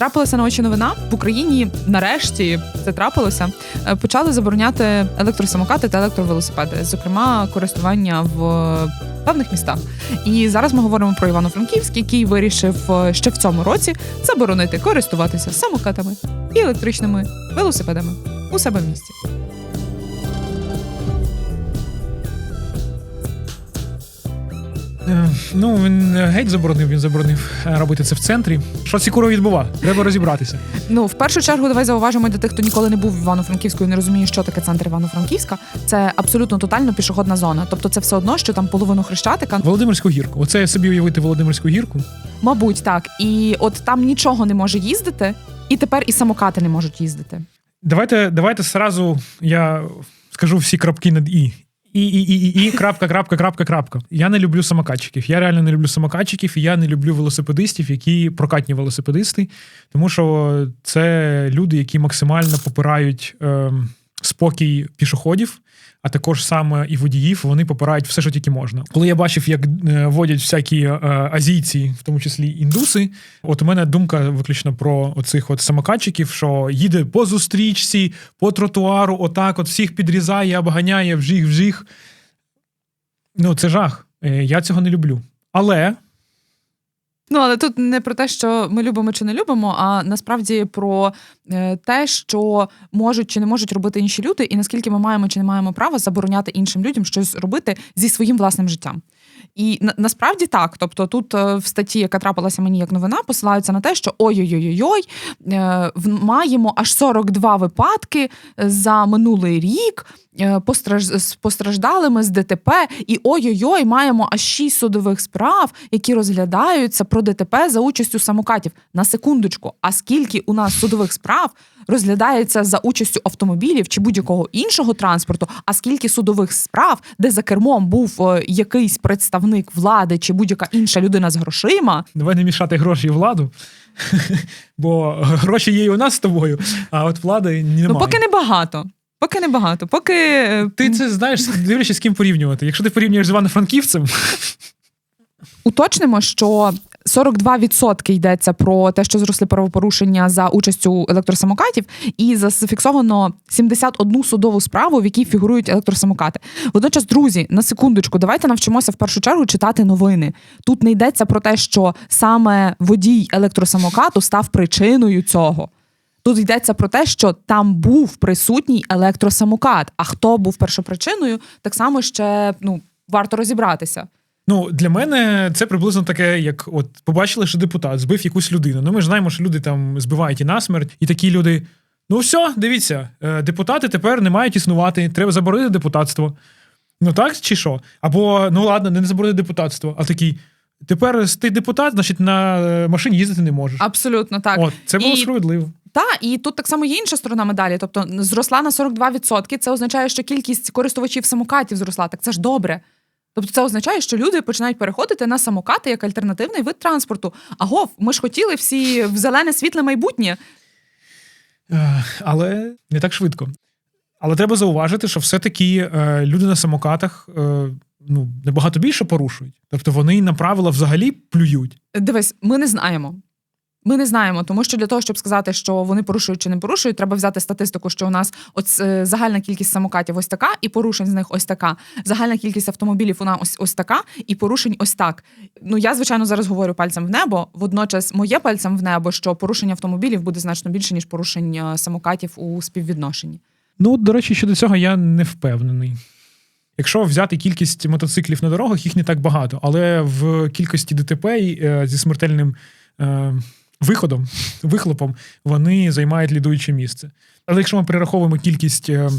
Трапилася на очі новина в Україні. Нарешті це трапилося. е, Почали забороняти електросамокати та електровелосипеди, зокрема користування в певних містах. І зараз ми говоримо про Івано-Франківськ, який вирішив е, ще в цьому році заборонити користуватися самокатами і електричними велосипедами у себе в місті. Ну, він е, геть заборонив, він заборонив е, робити це в центрі. Що цікаво відбува? Треба розібратися. Ну, в першу чергу, давай зауважимо для тих, хто ніколи не був в Івано-Франківську і не розуміє, що таке центр Івано-Франківська. Це абсолютно тотально пішохідна зона. Тобто, це все одно, що там половину хрещатика. Володимирську гірку. Оце собі уявити Володимирську гірку. Мабуть, так. І от там нічого не може їздити, і тепер і самокати не можуть їздити. Давайте, давайте сразу я скажу всі крапки над і. І, і, і, і, і, крапка, крапка, крапка, крапка. Я не люблю самокатчиків. Я реально не люблю самокатчиків, і я не люблю велосипедистів, які прокатні велосипедисти, тому що це люди, які максимально попирають е, спокій пішоходів, а також саме і водіїв. Вони попирають все, що тільки можна. Коли я бачив, як е, водять всякі е, азійці, в тому числі індуси, от у мене думка виключно про оцих от самокатчиків, що їде по зустрічці, по тротуару, отак, от всіх підрізає, обганяє, вжих, вжих. Ну, це жах. Е, Я цього не люблю. Але Ну але тут не про те, що ми любимо чи не любимо, а насправді про е, те, що можуть чи не можуть робити інші люди, і наскільки ми маємо чи не маємо права забороняти іншим людям щось робити зі своїм власним життям. І на, насправді так. Тобто, тут е, в статті, яка трапилася мені як новина, посилаються на те, що ой-ой-ой-ой, е, маємо аж 42 випадки за минулий рік. Е, постраж... з постраждалими з ДТП, і ой-ой-ой, маємо аж шість судових справ, які розглядаються про ДТП за участю самокатів. На секундочку, а скільки у нас судових справ розглядається за участю автомобілів чи будь-якого іншого транспорту, а скільки судових справ, де за кермом був е, якийсь представник влади чи будь-яка інша людина з грошима, давай не мішати гроші і владу. Бо гроші є і у нас з тобою, а от влади немає. ну поки не багато. Поки не багато, поки е, Ти це знаєш, дивлячись, з ким порівнювати. Якщо ти порівнюєш з Івано-Франківцем, Уточнимо, що 42% йдеться про те, що зросли правопорушення за участю електросамокатів, і зафіксовано 71 судову справу, в якій фігурують електросамокати. Водночас, друзі, на секундочку, давайте навчимося в першу чергу читати новини. Тут не йдеться про те, що саме водій електросамокату став причиною цього. Тут йдеться про те, що там був присутній електросамокат. А хто був першопричиною, так само ще ну варто розібратися. ну для мене це приблизно таке, як от побачили, що депутат збив якусь людину. Ну ми ж знаємо, що люди там збивають і насмерть, і такі люди. Ну все, дивіться, е, депутати тепер не мають існувати, треба заборонити депутатство. Ну так чи що? Або ну ладно, не заборонити депутатство, а такий. Тепер ти депутат, значить на е, машині їздити не можеш. Абсолютно так. От це було І- справедливо. Та і тут так само є інша сторона медалі. Тобто зросла на 42%. Це означає, що кількість користувачів самокатів зросла. Так це ж добре. Тобто це означає, що люди починають переходити на самокати як альтернативний вид транспорту. Агов, ми ж хотіли всі в зелене світле майбутнє. Але не так швидко. Але треба зауважити, що все-таки е, люди на самокатах е, ну, набагато більше порушують. Тобто вони на правила взагалі плюють. Дивись, ми не знаємо. Ми не знаємо, тому що для того, щоб сказати, що вони порушують чи не порушують, треба взяти статистику, що у нас от е, загальна кількість самокатів ось така, і порушень з них ось така. Загальна кількість автомобілів у нас ось ось така, і порушень ось так. Ну я звичайно зараз говорю пальцем в небо. Водночас моє пальцем в небо, що порушень автомобілів буде значно більше ніж порушень е, самокатів у співвідношенні. Ну, до речі, щодо цього я не впевнений. Якщо взяти кількість мотоциклів на дорогах, їх не так багато, але в кількості ДТП е, зі смертельним виходом, вихлопом, вони займають лідуюче місце. Але якщо ми перераховуємо кількість е,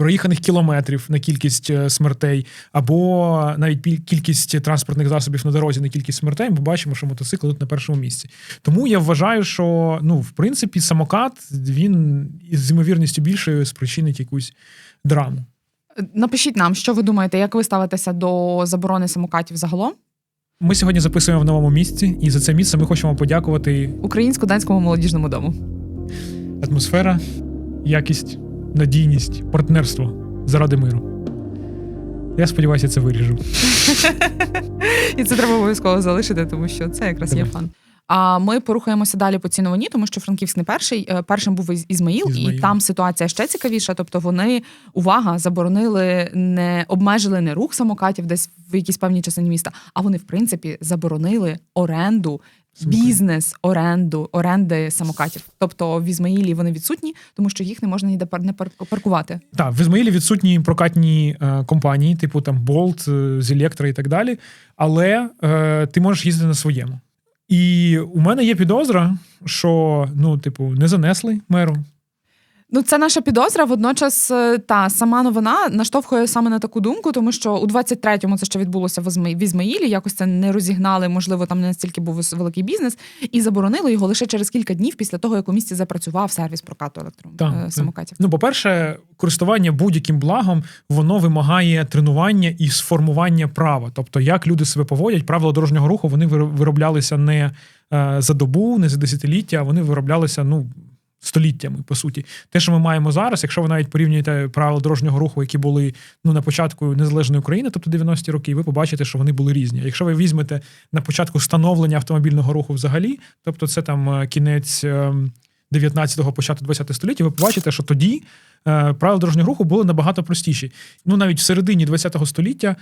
проїханих кілометрів на кількість е, смертей, або навіть кількість транспортних засобів на дорозі на кількість смертей, ми бачимо, що мотоцикл тут на першому місці. Тому я вважаю, що ну, в принципі, самокат він із ймовірністю більшою спричинить якусь драму. Е, Напишіть нам, що ви думаєте, як ви ставитеся до заборони самокатів загалом Ми сьогодні записуємо в новому місці, і за це місце ми хочемо подякувати українсько-данському молодіжному дому. атмосфера, якість, надійність, партнерство заради миру. Я сподіваюся, це виріжу. І це треба обов'язково залишити, тому що це якраз є фан. А ми порухаємося далі по цій новині, тому що Франківськ не перший. Е, Першим був Із- Ізмаїл, Ізмаїл. і там ситуація ще цікавіша. Тобто вони увага заборонили, не обмежили не рух самокатів десь в якійсь певній частині міста, а вони в принципі заборонили оренду. Бізнес оренду оренди самокатів, тобто в Ізмаїлі вони відсутні, тому що їх не можна ніде не паркувати. Так, в Ізмаїлі відсутні прокатні е, компанії, типу там Bolt, е, з Електро і так далі. Але е, ти можеш їздити на своєму. І у мене є підозра, що ну, типу, не занесли меру. Ну, це наша підозра. Водночас, е, та сама новина наштовхує саме на таку думку, тому що у 23-му це ще відбулося в Ізмаїлі. Якось це не розігнали. Можливо, там не настільки був великий бізнес, і заборонили його лише через кілька днів після того, як у місті запрацював сервіс прокату Так, електромокатів. Ну, по-перше, користування будь-яким благом воно вимагає тренування і сформування права. Тобто, як люди себе поводять, правила дорожнього руху вони виро- вироблялися не е, за добу, не за десятиліття, а вони вироблялися ну. Століттями, по суті, те, що ми маємо зараз, якщо ви навіть порівнюєте правила дорожнього руху, які були ну на початку незалежної України, тобто 90-ті роки, ви побачите, що вони були різні. Якщо ви візьмете на початку становлення автомобільного руху взагалі, тобто це там е, кінець ем, 19-го, початку 20 століття, ви побачите, що тоді е, правила дорожнього руху були набагато простіші. Ну навіть в середині 20-го століття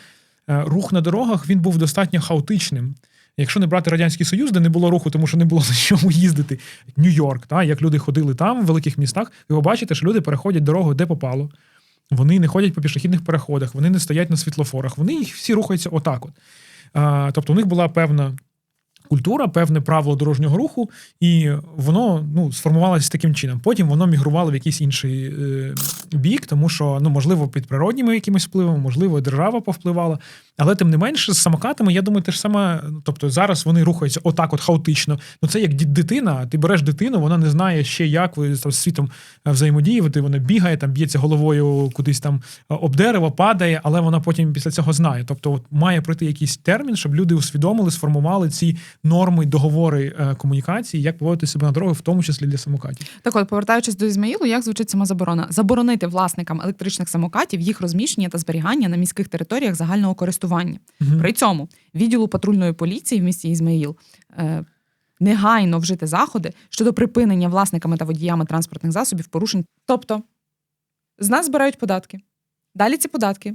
е, рух на дорогах він був достатньо хаотичним. Якщо не брати радянський союз, де не було руху, тому що не було на чому їздити. Нью-Йорк, та як люди ходили там, в великих містах, і ви бачите, що люди переходять дорогу де попало. Вони не ходять по пішохідних переходах, вони не стоять на світлофорах, вони їх всі рухаються отак. От. А, тобто у них була певна культура, певне правило дорожнього руху, і воно ну, сформувалося таким чином. Потім воно мігрувало в якийсь інший е, бік, тому що, ну, можливо, під природніми якимись впливами, можливо, держава повпливала. Але тим не менше, з самокатами, я думаю, те ж саме. Тобто зараз вони рухаються отак, от хаотично. Ну це як дитина. Ти береш дитину, вона не знає ще, як ви там, з світом е, взаємодіювати. Вона бігає, там б'ється головою кудись там е, об дерево, падає, але вона потім після цього знає. Тобто, от має пройти якийсь термін, щоб люди усвідомили, сформували ці норми, договори е, комунікації, як поводити себе на дорогах, в тому числі для самокатів. Так от, повертаючись до Ізмаїлу, як звучить сама заборона? Заборонити власникам електричних самокатів їх розміщення та зберігання на міських територіях загального користування. Мгм. При цьому відділу патрульної поліції в місті Ізмаїл е, негайно вжити заходи щодо припинення власниками та водіями транспортних засобів порушень. Тобто з нас збирають податки. Далі ці податки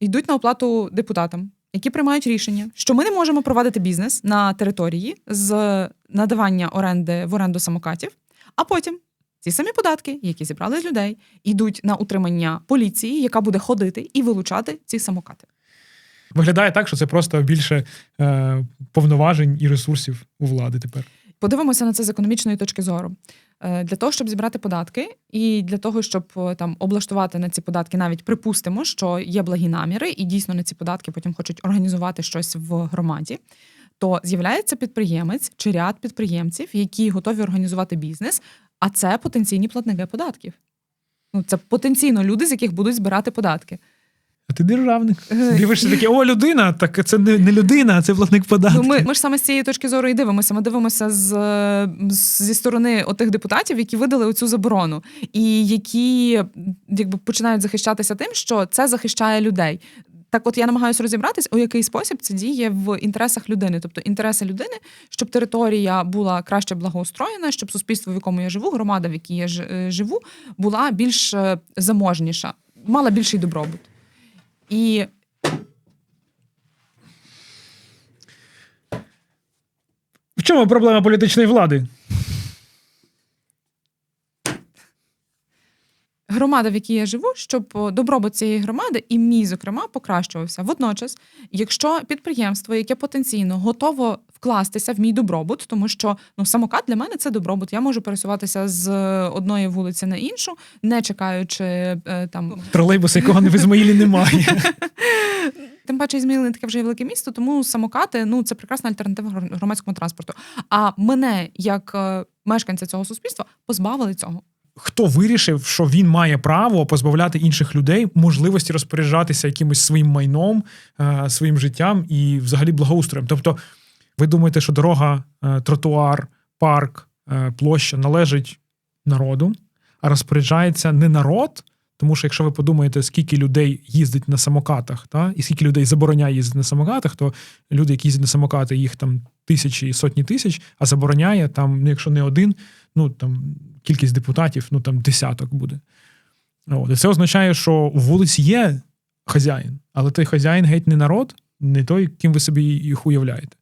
йдуть на оплату депутатам, які приймають рішення, що ми не можемо провадити бізнес на території з надавання оренди в оренду самокатів, а потім. Ці самі податки, які зібрали з людей, йдуть на утримання поліції, яка буде ходити і вилучати ці самокати. Виглядає так, що це просто більше е, повноважень і ресурсів у влади тепер. Подивимося на це з економічної точки зору. Е, Для того, щоб зібрати податки, і для того, щоб е, там облаштувати на ці податки, навіть припустимо, що є благі наміри, і дійсно на ці податки потім хочуть організувати щось в громаді. То з'являється підприємець чи ряд підприємців, які готові організувати бізнес, а це потенційні платники податків. Ну, це потенційно люди, з яких будуть збирати податки. А ти державник. Е, Дивишся таке, о, людина, так це не, не людина, а це платник податків. Ну, ми, ми ж саме з цієї точки зору і дивимося. Ми дивимося з, е, зі сторони отих депутатів, які видали оцю заборону, і які якби починають захищатися тим, що це захищає людей. Так, от я намагаюся розібратись, у який спосіб це діє в інтересах людини, тобто інтереси людини, щоб територія була краще благоустроєна, щоб суспільство, в якому я живу, громада, в якій я е, живу, була більш е, заможніша, мала більший добробут. І В чому проблема політичної влади? громада, в якій я живу, щоб добробут цієї громади і мій, зокрема, покращувався. Водночас, якщо підприємство, яке потенційно готово вкластися в мій добробут, тому що ну самокат для мене це добробут. Я можу пересуватися з одної вулиці на іншу, не чекаючи е, там Тролейбуса, якого не в Ізмаїлі немає. Тим паче Ізмаїл не таке вже і велике місто, тому самокати ну це прекрасна альтернатива гр- громадському транспорту. А мене, як е, мешканця цього суспільства, позбавили цього. Хто вирішив, що він має право позбавляти інших людей можливості розпоряджатися якимось своїм майном, е, своїм життям і взагалі благоустроєм? Тобто, ви думаєте, що дорога, е, тротуар, парк, е, площа належить народу, а розпоряджається не народ, Тому що якщо ви подумаєте, скільки людей їздить на самокатах, та, і скільки людей забороняє їздити на самокатах, то люди, які їздять на самокати, їх там тисячі і сотні тисяч, а забороняє там, ну, якщо не один, ну там кількість депутатів, ну там десяток буде. От. І це означає, що у вулиці є хазяїн, але той хазяїн геть не народ, не той, ким ви собі їх уявляєте.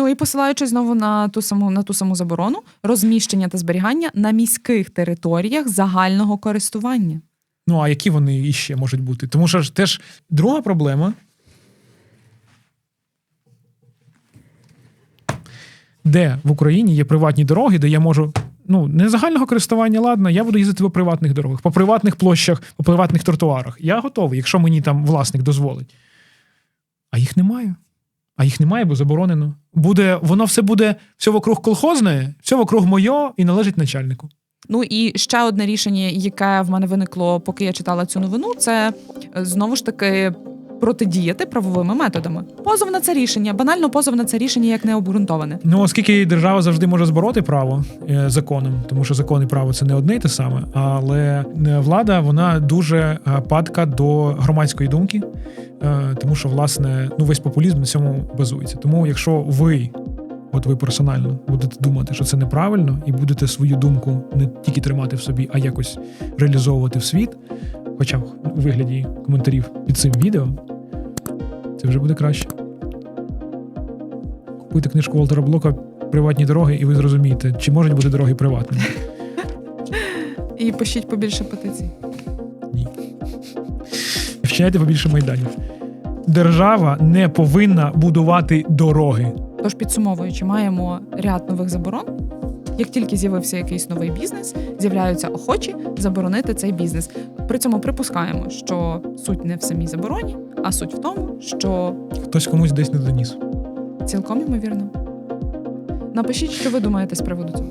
Ну і посилаючись знову на ту саму на ту саму заборону, розміщення та зберігання на міських територіях загального користування. Ну, а які вони іще можуть бути? Тому що ж теж друга проблема. Де в Україні є приватні дороги, де я можу. Ну, не загального користування, ладно, я буду їздити по приватних дорогах, по приватних площах, по приватних тротуарах. Я готовий, якщо мені там власник дозволить. А їх немає. А їх немає, бо заборонено. Буде, воно все буде все вокруг колхозне, все вокруг моє і належить начальнику. Ну і ще одне рішення, яке в мене виникло, поки я читала цю новину, це е, знову ж таки протидіяти правовими методами. Позов на це рішення, банально позов на це рішення як необґрунтоване. Ну, оскільки держава завжди може збороти право е, законом, тому що закон і право це не одне й те саме, але е, влада вона дуже е, падка до громадської думки, тому що власне ну весь популізм на цьому базується. Тому, якщо ви, от ви персонально будете думати, що це неправильно, і будете свою думку не тільки тримати в собі, а якось реалізовувати в світ, хоча б вигляді коментарів під цим відео, це вже буде краще. Купуйте книжку Волтера Блока Приватні дороги, і ви зрозумієте, чи можуть бути дороги приватними. І пишіть побільше петицій. Ні. Вчиняйте побільше майданів. Держава не повинна будувати дороги. Тож підсумовуючи, маємо ряд нових заборон. Як тільки з'явився якийсь новий бізнес, з'являються охочі заборонити цей бізнес. При цьому припускаємо, що суть не в самій забороні, а суть в тому, що Хтось комусь десь не доніс. цілком ймовірно. Напишіть, що ви думаєте з приводу цього.